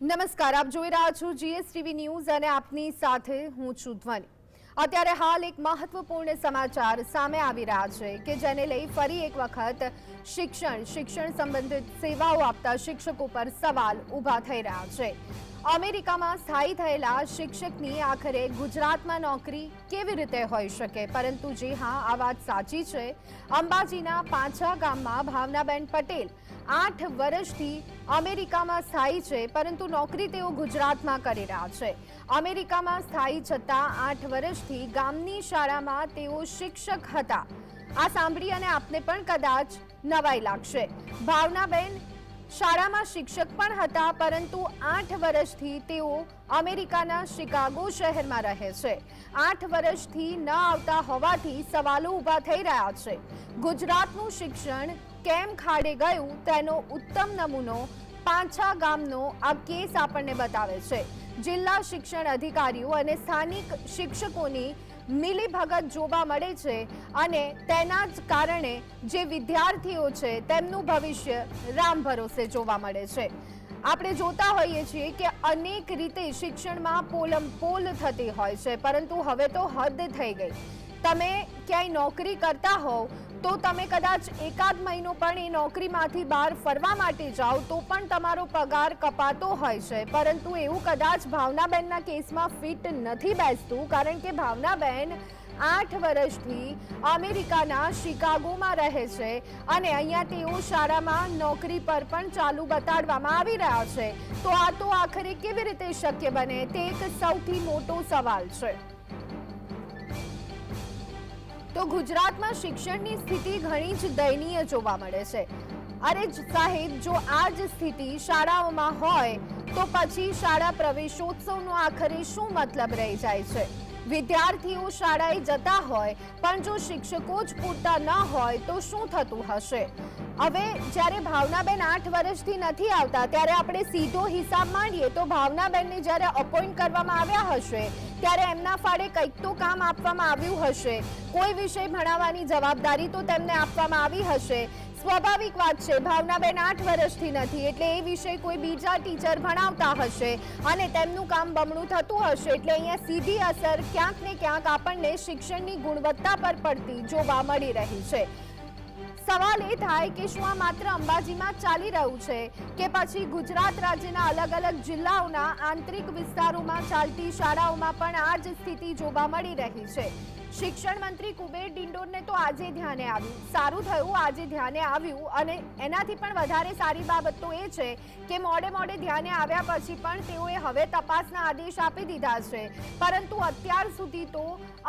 નમસ્કાર આપ જોઈ રહ્યા છો જીએસટીવી ન્યૂઝ અને આપની સાથે હું છું ધ્વની. અત્યારે હાલ એક મહત્વપૂર્ણ સમાચાર સામે આવી રહ્યા છે કે જેને લઈ ફરી એક વખત શિક્ષણ શિક્ષણ સંબંધિત સેવાઓ આપતા શિક્ષકો પર સવાલ ઊભા થઈ રહ્યા છે. અમેરિકામાં સ્થાયી થયેલા શિક્ષકની આખરે ગુજરાતમાં નોકરી કેવી રીતે હોઈ શકે? પરંતુ જી હા, આ વાત સાચી છે. અંબાજીના પાંચા ગામમાં ભાવનાબેન પટેલ આઠ વર્ષથી અમેરિકામાં સ્થાયી છે, પરંતુ નોકરી તેઓ ગુજરાતમાં કરી રહ્યા છે. અમેરિકામાં સ્થાયી છતાં આઠ વર્ષથી ગામની શાળામાં તેઓ શિક્ષક હતા. આ સાંભળી અને આપને પણ કદાચ નવાઈ લાગશે. ભાવનાબેન શાળામાં શિક્ષક પણ હતા, પરંતુ આઠ વર્ષથી તેઓ અમેરિકાના શિકાગો શહેરમાં રહે છે. આઠ વર્ષથી ન આવતા હોવાથી સવાલો ઊભા થઈ રહ્યા છે. ગુજરાતનું શિક્ષણ કેમ ખાડે ગયું તેનો ઉત્તમ નમૂનો પાંછા ગામનો આ કેસ આપણને બતાવે છે. જિલ્લા શિક્ષણ અધિકારીઓ અને સ્થાનિક શિક્ષકોની મિલીભગત જોવા મળે છે અને તેના જ કારણે જે વિદ્યાર્થીઓ છે તેમનું ભવિષ્ય રામ ભરોસે જોવા મળે છે. આપણે જોતા હોઈએ છીએ કે અનેક રીતે શિક્ષણમાં પોલમ પોલ થતી હોય છે, પરંતુ હવે તો હદ થઈ ગઈ. તમે ક્યાંય નોકરી કરતા હોવ તો તમે કદાચ એકાદ મહિનો પણ એ નોકરીમાંથી બહાર ફરવા માટે જાઓ તો પણ તમારો પગાર કપાતો હોય છે. પરંતુ એવું કદાચ ભાવનાબેનના કેસમાં ફિટ નથી બેસતું, કારણ કે ભાવનાબેન આઠ વર્ષથી અમેરિકાના શિકાગોમાં રહે છે અને અહીંયા તેઓ શાળામાં નોકરી પર પણ ચાલુ બતાડવામાં આવી રહ્યા છે. તો આ તો આખરે કેવી રીતે શક્ય બને? તે એક સૌથી મોટો સવાલ છે. તો ગુજરાતમાં શિક્ષણની સ્થિતિ ઘણી જ દયનીય જોવા મળે છે. અરે સાહેબ, જો આ જ સ્થિતિ શાળાઓમાં હોય, તો પછી શાળા પ્રવેશોત્સવનો આખરે શું મતલબ રહી જાય છે? વિદ્યાર્થીઓ શાળાએ જતા હોય, પણ જો શિક્ષકો જ પૂરતા ન હોય, તો શું થતું હશે? હવે જ્યારે ભાવનાબેન આઠ વર્ષથી નથી આવતા, ત્યારે આપણે સીધો હિસાબ માંડીએ તો ભાવનાબેનને જ્યારે અપોઇન્ટ કરવામાં આવ્યા હશે ત્યારે એમના ફાળે કંઈક તો કામ આપવામાં આવ્યું હશે. કોઈ વિષય ભણાવવાની જવાબદારી તો તેમને આપવામાં આવી હશે. સ્વાભાવિક વાત છે, ભાવનાબેન આઠ વર્ષથી નથી, એટલે એ વિષય કોઈ બીજા ટીચર ભણાવતા હશે અને તેમનું કામ બમણું થતું હશે, એટલે અહીંયા સીધી અસર ક્યાંક ને ક્યાંક આપણને શિક્ષણની ગુણવત્તા પર પડતી જોવા મળી રહી છે. સવાલ એ થાય કે શું આ માત્ર અંબાજીમાં ચાલી રહ્યું છે કે પછી ગુજરાત રાજ્યના અલગ અલગ જિલ્લાઓના આંતરિક વિસ્તારોમાં ચાલતી શાળાઓમાં પણ આ જ સ્થિતિ જોવા મળી રહી છે? શિક્ષણ મંત્રી કુબેર ડિંડોરને તો આજે ધ્યાને આવ્યું. સારું થયું, આજે ધ્યાને આવ્યું અને એનાથી પણ વધારે સારી બાબત તો એ છે કે મોડે મોડે ધ્યાને આવ્યા પછી પણ તેઓએ હવે તપાસના આદેશ આપી દીધા છે. પરંતુ અત્યાર સુધી તો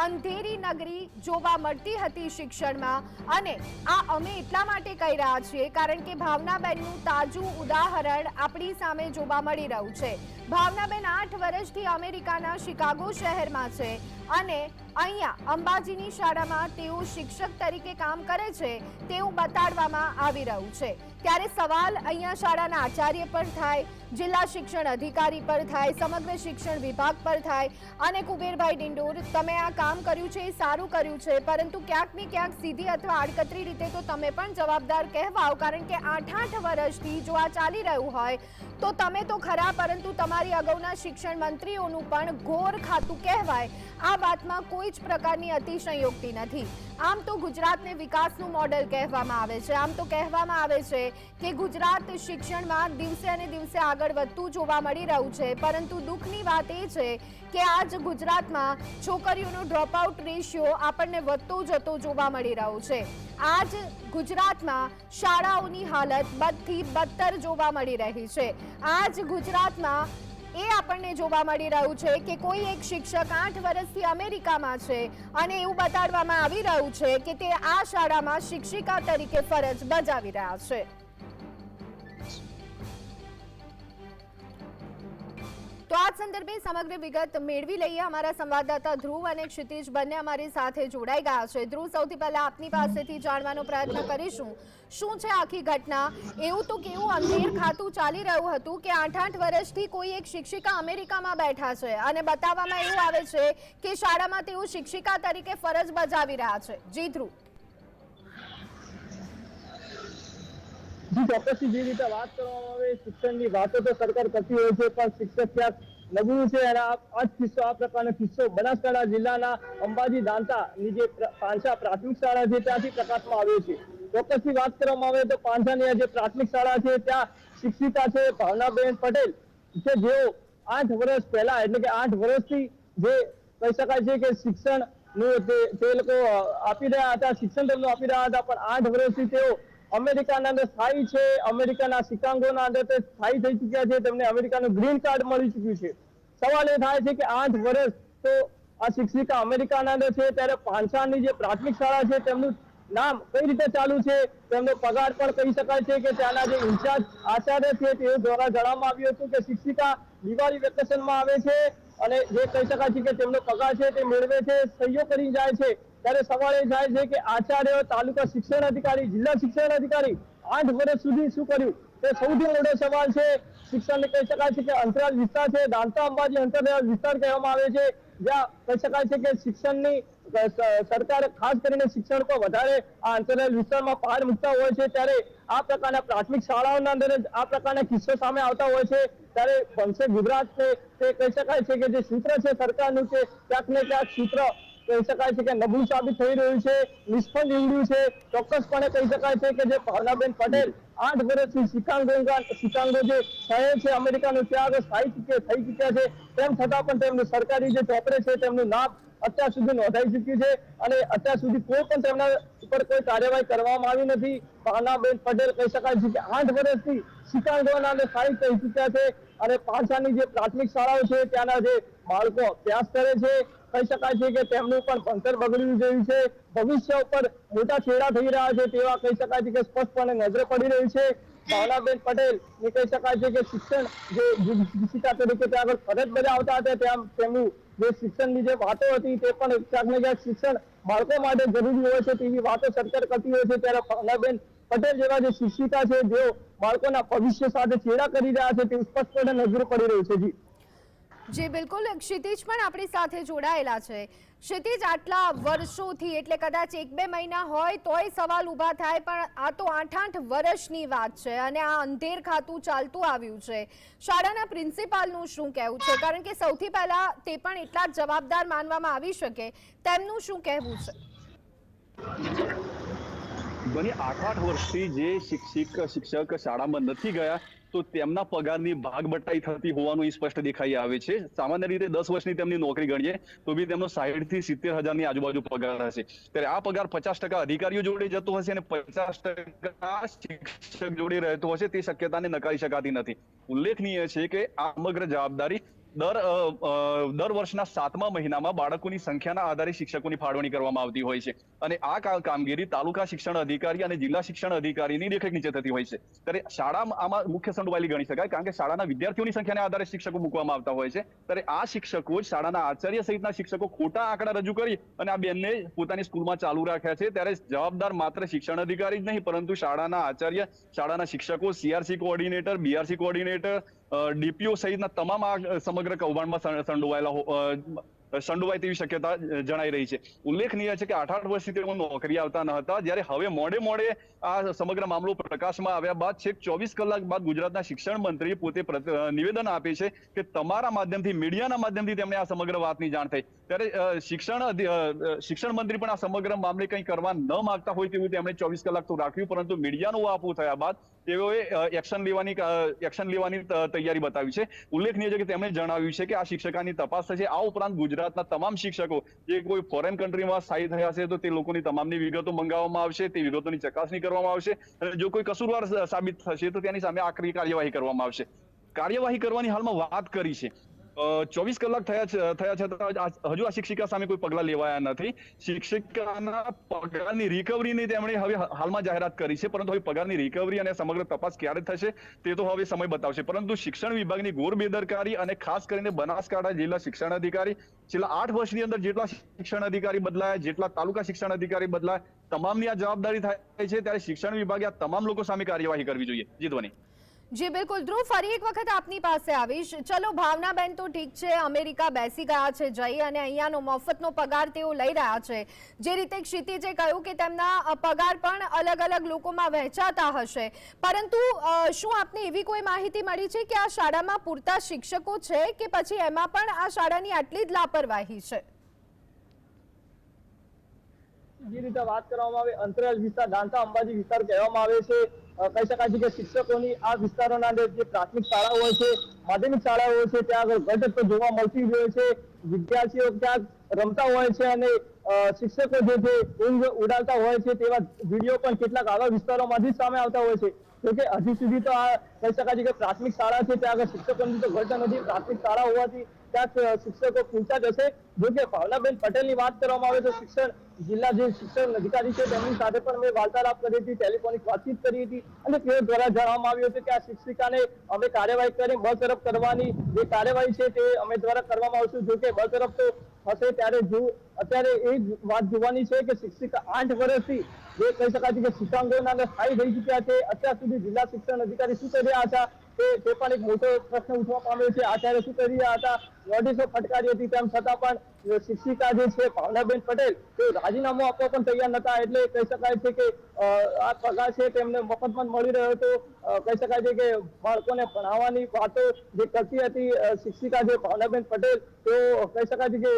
અંધેરી નગરી જોવા મળતી હતી શિક્ષણમાં અને આ અમે એટલા માટે કહી રહ્યા છીએ કારણ કે ભાવનાબેનનું તાજું ઉદાહરણ આપણી સામે જોવા મળી રહ્યું છે. ભાવનાબેન આઠ વર્ષથી અમેરિકાના શિકાગો શહેરમાં છે. અને અહીંયા અંબાજીની શાળામાં તેઓ શિક્ષક તરીકે કામ કરે છે તેવું બતાડવામાં આવી રહ્યું છે. ત્યારે સવાલ અહીંયા શાળાના આચાર્ય પર થાય, જિલ્લા શિક્ષણ અધિકારી પર થાય, સમગ્ર શિક્ષણ વિભાગ પર થાય અને કુબેરભાઈ ડિંડોર, તમે આ કામ કર્યું છે, એ સારું કર્યું છે, પરંતુ ક્યાંક ને ક્યાંક સીધી અથવા આડકતરી રીતે તો તમે પણ જવાબદાર કહેવાઓ, કારણ કે આઠ આઠ વર્ષથી જો આ ચાલી રહ્યું હોય, તો તમે તો ખરા, પરંતુ તમારી અગાઉના શિક્ષણ મંત્રીઓનું પણ ઘોર ખાતું કહેવાય. આ વાતમાં કોઈ જ પ્રકારની અતિશયોક્તિ નથી. આમ તો ગુજરાતને વિકાસનું મોડેલ કહેવામાં આવે છે. આમ તો કહેવામાં આવે છે કે ગુજરાત શિક્ષણમાં દિવસે અને દિવસે આગળ વધતું જોવા મળી રહ્યું છે. પરંતુ દુઃખની વાત એ છે કે આજ ગુજરાતમાં છોકરીઓનો ડ્રોપઆઉટ રેશિયો આપણને વધતો જતો જોવા મળી રહ્યો છે. આજ ગુજરાતમાં શાળાઓની હાલત બદથી બદતર જોવા મળી રહી છે. આજ ગુજરાતમાં એ આપણને જોવા મળી રહ્યું છે કે કોઈ એક શિક્ષક આઠ વર્ષથી અમેરિકામાં છે અને એવું બતાડવામાં આવી રહ્યું છે કે તે આ શાળામાં શિક્ષિકા તરીકે ફરજ બજાવી રહ્યા છે. તો આ સંદર્ભે સમગ્ર વિગત મેળવી લઈએ. અમારા સંવાદદાતા ધ્રુવ અને ક્ષિતિજ બંને અમારી સાથે જોડાઈ ગયા છે. ધ્રુવ, સૌથી પહેલા આપની પાસેથી જાણવાનો પ્રયત્ન કરીશું. શું છે આખી ઘટના? એવું તો કેવું અંધેર ખાતું ચાલી રહ્યું હતું કે આઠ આઠ વર્ષથી કોઈ એક શિક્ષિકા અમેરિકામાં બેઠા છે અને બતાવવામાં એવું આવે છે કે શાળામાં તેઓ શિક્ષિકા તરીકે ફરજ બજાવી રહ્યા છે. જી ધ્રુવ. જી ચોક્કસથી જે રીતે વાત કરવામાં આવે, શિક્ષણની વાતો તો સરકાર કરતી હોય છે, પણ શિક્ષક ક્યાંક નબળું છે, અને આ જ કિસ્સો, આ પ્રકારનો કિસ્સો બનાસકાંઠા જિલ્લાના અંબાજી દાંતાની જે પાંચા પ્રાથમિક શાળા છે, ત્યાંથી પ્રકાશમાં આવ્યો છે. ચોક્કસથી વાત કરવામાં આવે તો પાંચાની જે પ્રાથમિક શાળા છે, ત્યાં શિક્ષિકા છે, ભાવનાબેન પટેલ, કે જેઓ આઠ વર્ષ પહેલા, એટલે કે આઠ વર્ષથી જે કહી શકાય છે કે શિક્ષણ તે લોકો આપી રહ્યા હતા, શિક્ષણ તેમનું આપી રહ્યા હતા, પણ આઠ વર્ષથી તેઓ અમેરિકાના અંદર સ્થાયી છે, અમેરિકાના શિકાગોના અંદર તે સ્થાયી થઈ ચૂક્યા છે, તેમને અમેરિકાનું ગ્રીન કાર્ડ મળી ચૂક્યું છે. સવાલ એ થાય છે કે આઠ વર્ષ તો આ શિક્ષિકા અમેરિકાના અંદર છે, ત્યારે પાંચાની જે પ્રાથમિક શાળા છે, તેમનું નામ કઈ રીતે ચાલુ છે, તેમનો પગાર પણ કહી શકાય છે કે ત્યાંના જે ઇન્ચાર્જ આચાર્ય છે, તેઓ દ્વારા જણાવવામાં આવ્યું હતું કે શિક્ષિકા દિવાળી વેકેશનમાં આવે છે અને જે કહી શકાય છે કે તેમનો પગાર છે, તે મેળવે છે સહીઓ કરી જાય છે. ત્યારે સવાલ એ થાય છે કે આચાર્ય તાલુકા શિક્ષણ અધિકારી, જિલ્લા શિક્ષણ અધિકારી આઠ વર્ષ સુધી શું કર્યું? તે સૌથી મોટો સવાલ છે, શિક્ષણને કહી શકાય છે કે અંતરાલ વિસ્તાર છે દાંતા અંબાજી અંતરાલ વિસ્તાર કહેવામાં આવે છે, જ્યાં કહી શકાય છે કે શિક્ષણની સરકાર ખાસ કરીને શિક્ષણ પર વધારે આ અંતરાલ વિસ્તારમાં પાર મૂકતા હોય છે, ત્યારે આ પ્રકારના પ્રાથમિક શાળાઓના અંદર આ પ્રકારના કિસ્સો સામે આવતા હોય છે, ત્યારે ભણશે ગુજરાત છે તે કહી શકાય છે કે જે સૂત્ર છે સરકારનું છે ક્યાંક ને ક્યાંક સૂત્ર કહી શકાય છે કે નબળું સાબિત થઈ રહ્યું છે, નિષ્ફળ નીવડ્યું છે. ચોક્કસપણે કહી શકાય છે કે જે ભાવનાબેન પટેલ આઠ વર્ષથી શિકાંગો શિકાંગો જે શહેર છે, અમેરિકાનો ત્યાં સ્થાયી ચૂક્યા થઈ ચૂક્યા છે. તેમ છતાં પણ તેમનું સરકારી જે ચોપડે છે, તેમનું નામ અત્યાર સુધી નોંધાઈ ચૂક્યું છે અને અત્યાર સુધી કોઈ પણ તેમના ઉપર કોઈ કાર્યવાહી કરવામાં આવી નથી. ભાવનાબેન પટેલ કહી શકાય છે કે આઠ વર્ષથી શિકાંગોના સ્થાયી થઈ ચૂક્યા છે અને પાછાની જે પ્રાથમિક શાળાઓ છે, ત્યાંના જે બાળકો અભ્યાસ કરે છે કહી શકાય છે કે તેમનું પણ ભણતર બગડ્યું જેવું છે. ભવિષ્ય ઉપર મોટા છેડા થઈ રહ્યા છે તેવા કહી શકાય છે કે સ્પષ્ટપણે નજરે પડી રહી છે. ભાવનાબેન પટેલ ને કહી શકાય છે કે શિક્ષણ જે શિક્ષિકા તરીકે ત્યાં આગળ ફરજ બજાવતા હતા, ત્યાં તેમનું જે શિક્ષણની જે વાતો હતી તે પણ ક્યાંક ને શિક્ષણ બાળકો માટે જરૂરી હોય છે તેવી વાતો સરકાર કરતી હોય છે. ત્યારે ભાવનાબેન પટેલ જેવા જે શિક્ષિકા છે, જેઓ બાળકોના ભવિષ્ય સાથે છેડા કરી રહ્યા છે, તે સ્પષ્ટપણે નજર પડી રહ્યું છે. જી. જી બિલકુલ ક્ષિતિજ પણ આપણી સાથે જોડાયેલા છે. ક્ષિતિજ, આટલા વર્ષોથી એટલે કદાચ એક બે મહિના હોય તોય સવાલ ઊભા થાય, પણ આ તો આઠ આઠ વર્ષની વાત છે અને આ અંધેર ખાતું ચાલતું આવ્યું છે. શાળાના પ્રિન્સિપાલનું શું કહેવું છે? કારણ કે સૌથી પહેલા તે પણ એટલા જવાબદાર માનવામાં આવી શકે. તેમનું શું કહેવું છે? બની આઠ આઠ વર્ષથી જે શિક્ષક શિક્ષક શાળામાં નથી ગયા, તો તેમના પગારની ભાગ બટાઈ થતી હોવાનું સ્પષ્ટ દેખાઈ આવે છે. સામાન્ય રીતે દસ વર્ષની તેમની નોકરી ગણીએ, તો બી તેમનો સાહીઠથી સિત્તેર હજારની આજુબાજુ પગાર હશે. ત્યારે આ પગાર પચાસ ટકા અધિકારીઓ જોડે જતો હશે અને પચાસ ટકા શિક્ષક જોડે રહેતો હશે, તે શક્યતાને નકારી શકાતી નથી. ઉલ્લેખનીય છે કે આ સમગ્ર જવાબદારી દર દર વર્ષના સાતમા મહિનામાં બાળકોની સંખ્યાના આધારે શિક્ષકોની ફાળવણી કરવામાં આવતી હોય છે. અને આ કામગીરી તાલુકા શિક્ષણ અધિકારી અને જિલ્લા શિક્ષણ અધિકારીની દેખરેખ નીચે થતી હોય છે. ત્યારે શાળામાં આમાં મુખ્ય સંડોવાયેલી ગણી શકાય કારણ કે શાળાના વિદ્યાર્થીઓની સંખ્યાના આધારે શિક્ષકો મૂકવામાં આવતા હોય છે. ત્યારે આ શિક્ષકો શાળાના આચાર્ય સહિતના શિક્ષકો ખોટા આંકડા રજૂ કરી અને આ બેનને પોતાની સ્કૂલમાં ચાલુ રાખ્યા છે. ત્યારે જવાબદાર માત્ર શિક્ષણ અધિકારી જ નહીં, પરંતુ શાળાના આચાર્ય, શાળાના શિક્ષકો CRC coordinator BRC coordinator DPO સહિતના તમામ આ સમગ્ર કૌભાંડમાં સંડોવાયેલા સંડોવાય તેવી શક્યતા જણાઈ રહી છે. ઉલ્લેખનીય છે કે આઠ આઠ વર્ષથી તેઓ નોકરી આવતા ન હતા, જ્યારે હવે મોડે મોડે આ સમગ્ર મામલો પ્રકાશમાં આવ્યા બાદ છેક ચોવીસ કલાક બાદ ગુજરાતના શિક્ષણ મંત્રી પોતે નિવેદન આપે છે કે તમારા માધ્યમથી, મીડિયાના માધ્યમથી તેમણે આ સમગ્ર વાતની જાણ થઈ. ત્યારે શિક્ષણ શિક્ષણ મંત્રી પણ આ સમગ્ર મામલે કંઈ કરવા ન માંગતા હોય તેવું તેમણે ચોવીસ કલાક તો રાખ્યું, પરંતુ મીડિયાનું આપવું થયા બાદ તેઓએ એક્શન લેવાની એક્શન લેવાની તૈયારી બતાવી છે. ઉલ્લેખનીય છે કે તેમણે જણાવ્યું છે કે આ શિક્ષકાની તપાસ થશે. આ ઉપરાંત ગુજરાતના તમામ શિક્ષકો, જે કોઈ ફોરેન કન્ટ્રીમાં સ્થાયી થયા છે તો તે લોકોની તમામની વિગતો મંગાવવામાં આવશે, તે વિગતોની ચકાસણી કરવામાં આવશે અને જો કોઈ કસૂરવાર સાબિત થશે, તો તેની સામે આકરી કાર્યવાહી કરવામાં આવશે. કાર્યવાહી કરવાની હાલમાં વાત કરી છે. ચોવીસ કલાક થયા થયા છતાં હજુ આ શિક્ષિકા સામે કોઈ પગલાં લેવાયા નથી. શિક્ષિકાના પગારની રિકવરીની તેમણે હવે હાલમાં જાહેરાત કરી છે, પરંતુ હવે પગારની રિકવરી અને સમગ્ર તપાસ ક્યારે થશે તે તો હવે સમય બતાવશે. પરંતુ શિક્ષણ વિભાગની ઘોર બેદરકારી અને ખાસ કરીને બનાસકાંઠા જિલ્લા શિક્ષણ અધિકારી, છેલ્લા આઠ વર્ષની અંદર જેટલા શિક્ષણ અધિકારી બદલાયા, જેટલા તાલુકા શિક્ષણ અધિકારી બદલાયા, તમામની આ જવાબદારી થાય છે, ત્યારે શિક્ષણ વિભાગે આ તમામ લોકો સામે કાર્યવાહી કરવી જોઈએ. જીતવાની જી, બિલકુલ. ધ્રુવ, ફરી એક વખત આપની પાસે આવીશ. ચલો, ભાવનાબેન તો ઠીક છે, અમેરિકા બેસી ગયા છે, જઈ અને અહીંયાનો મફતનો પગાર તેઓ લઈ રહ્યા છે. જે રીતે ક્ષિતિજે કહ્યું કે તેમના પગાર પણ અલગ અલગ લોકોમાં વહેંચાતા હશે. પરંતુ શું આપને એવી કોઈ માહિતી મળી છે કે આ શાળામાં પૂરતા શિક્ષકો છે કે પછી એમાં પણ આ શાળાની આટલી જ લાપરવાહી છે? જે રીતે વાત કરવામાં આવે અંતરાલ વિસ્તાર, ગાંધા અંબાજી વિસ્તાર કહેવામાં આવે છે. કહી શકાય છે કે શિક્ષકોની આ વિસ્તારોના અંદર જે પ્રાથમિક શાળાઓ હોય છે, માધ્યમિક શાળાઓ છે, ત્યાં આગળ ઘટક તો જોવા મળતી જ હોય છે, વિદ્યાર્થીઓ ક્યાંક રમતા હોય છે અને શિક્ષકો જે છે ઊંઘ ઉડાડતા હોય છે તેવા વીડિયો પણ કેટલાક આવા વિસ્તારોમાંથી જ સામે આવતા હોય છે. જોકે હજી સુધી તો આ, કહી શકાય છે કે પ્રાથમિક શાળા છે, ત્યાં આગળ શિક્ષકોની તો ઘટના નથી પ્રાથમિક શાળા હોવાથી ક્યાંક શિક્ષકો પૂરતા જ હશે જોકે ભાવનાબેન પટેલની વાત કરવામાં આવે તો શિક્ષણ જે અધિકારી છે, તેમની સાથે પણ મેં વાર્તાલાપ વાતચીત કરી હતી અને તેઓ દ્વારા જણાવવામાં આવ્યું હતું કે શિક્ષિકાને અમે કાર્યવાહી કરી, બરતરફ કરવાની જે કાર્યવાહી છે તે અમે દ્વારા કરવામાં આવશે. જો કે બરતરફ તો હશે ત્યારે જો, અત્યારે એ જ વાત જોવાની છે કે શિક્ષિકા આઠ વર્ષથી જે કહી શકાય છે કે શિક્ષાંગોના સ્થાયી થઈ ચૂક્યા છે. અત્યાર સુધી જિલ્લા શિક્ષણ અધિકારી શું કરી રહ્યા તે પણ એક મોટો પ્રશ્ન ઉઠવા પામ્યો છે. આચાર્ય શું કરી રહ્યા હતા? નોટિસો ફટકારી હતી તેમ છતાં પણ શિક્ષિકા જે છે, ભાવનાબેન પટેલ, તે રાજીનામું આપવા પણ તૈયાર નતા એટલે કહી શકાય છે કે આ પગાર છે તેમને મફતમાં મળી રહ્યો હતો. કહી શકાય છે કે બાળકોને ભણાવવાની વાતો જે કરતી હતી શિક્ષિકા જે ભાવનાબેન પટેલ તેઓ કહી શકાય છે કે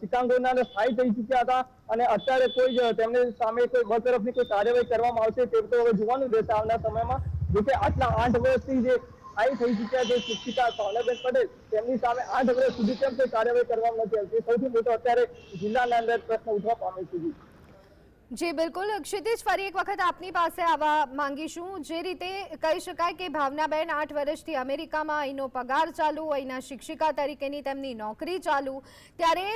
શિક્ષાંગોના સ્થાયી થઈ ચૂક્યા હતા. અને અત્યારે કોઈ જ તેમની સામે કોઈ બરતરફની કોઈ કાર્યવાહી કરવામાં આવશે, તે તો હવે જોવાનું રહેશે આવનાર સમયમાં. જોકે આટલા આઠ વર્ષથી જે સ્થાયી થઈ ચૂક્યા છે. શિક્ષિકા ભાવનાબેન પટેલ તેમની સામે આઠ વર્ષ સુધી કેમ કોઈ કાર્યવાહી કરવામાં નથી આવતી? સૌથી મોટો અત્યારે જિલ્લાના અંદર પ્રશ્ન ઉઠવા પામે છે જી. બિલકુલ. ક્ષિતિજ, ફરી એક વખત આપની પાસે આવવા માંગીશું. જે રીતે કહી શકાય કે ભાવનાબેન આઠ વર્ષથી અમેરિકામાં અહીંનો પગાર ચાલુ, અહીંના શિક્ષિકા તરીકેની તેમની નોકરી ચાલુ, ત્યારે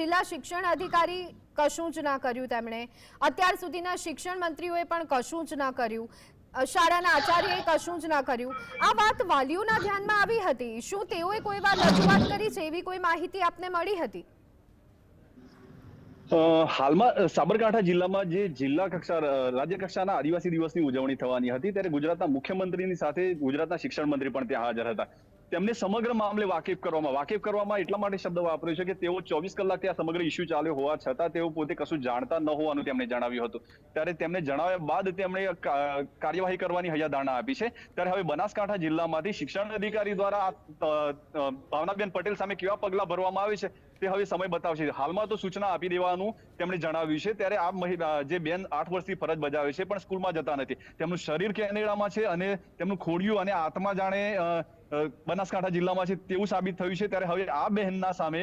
જિલ્લા શિક્ષણ અધિકારી કશું જ ના કર્યું તેમણે. અત્યાર સુધીના શિક્ષણ મંત્રીઓએ પણ કશું જ ના કર્યું. શાળાના આચાર્યએ કશું જ ના કર્યું. આ વાત વાલીઓના ધ્યાનમાં આવી હતી. શું તેઓએ કોઈ વાર રજૂઆત કરી છે એવી કોઈ માહિતી આપને મળી હતી? હાલમાં સાબરકાંઠા જિલ્લામાં જે જિલ્લા કક્ષા રાજ્ય કક્ષાના આદિવાસી દિવસની ઉજવણી થવાની હતી, ત્યારે ગુજરાતના મુખ્યમંત્રીની સાથે ગુજરાતના શિક્ષણ મંત્રી પણ ત્યાં હાજર હતા. તેમને સમગ્ર મામલે વાકેફ કરવામાં વાકેફ કરવામાં એટલા માટે શબ્દ વાપર્યો છે કે તેઓ ચોવીસ કલાકથી આ સમગ્ર ઇસ્યુ ચાલ્યો હોવા છતાં તેઓ પોતે કશું જાણતા ન હોવાનું તેમણે જણાવ્યું હતું. ત્યારે તેમને જણાવ્યા બાદ તેમણે કાર્યવાહી કરવાની હૈયાધારણા આપી છે. ત્યારે હવે બનાસકાંઠા જિલ્લામાંથી શિક્ષણ અધિકારી દ્વારા આ, ભાવનાબેન પટેલ સામે કેવા પગલાં ભરવામાં આવે છે તે હવે સમય બતાવશે. હાલમાં તો સૂચના આપી દેવાનું તેમણે જણાવ્યું છે. ત્યારે આ મહિલા જે બેન આઠ વર્ષથી ફરજ બજાવે છે પણ સ્કૂલમાં જતા નથી. તેમનું શરીર કેનેડામાં છે અને તેમનું ખોડિયું અને આત્મા જાણે બનાસકાંઠા જિલ્લામાં છે તેવું સાબિત થયું છે. ત્યારે હવે આ બહેનના સામે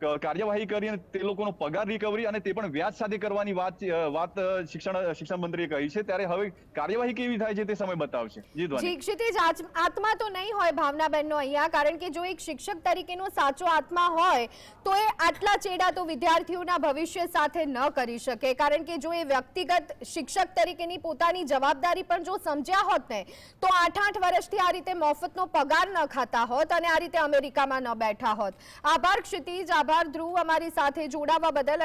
કાર્યવાહી કરી અને તે લોકોનો પગાર રિકવરી અને તે પણ વ્યાજ સાથે કરવાની વાત વાત શિક્ષણ શિક્ષણ મંત્રીએ કહી છે. ત્યારે હવે કાર્યવાહી કેવી થાય છે તે સમય બતાવશે. જી ક્ષિતિજ આત્મા તો નહીં હોય ભાવનાબેનનો અહીંયા, કારણ કે જો એક શિક્ષક તરીકેનો સાચો આત્મા હોય, તો એ આટલા ચેડા તો વિદ્યાર્થીઓના ભવિષ્ય સાથે ન કરી શકે. કારણ કે જો એ વ્યક્તિગત શિક્ષક તરીકેની પોતાની જવાબદારી પણ જો સમજ્યા હોત ને, તો આઠ આઠ વર્ષથી આ રીતે મફતનો પગાર ન ખાતા હોત અને આ રીતે અમેરિકામાં ન બેઠા હોત. આભાર ક્ષિતિજ આભાર ધ્રુવ અમારી સાથે જોડાવા બદલ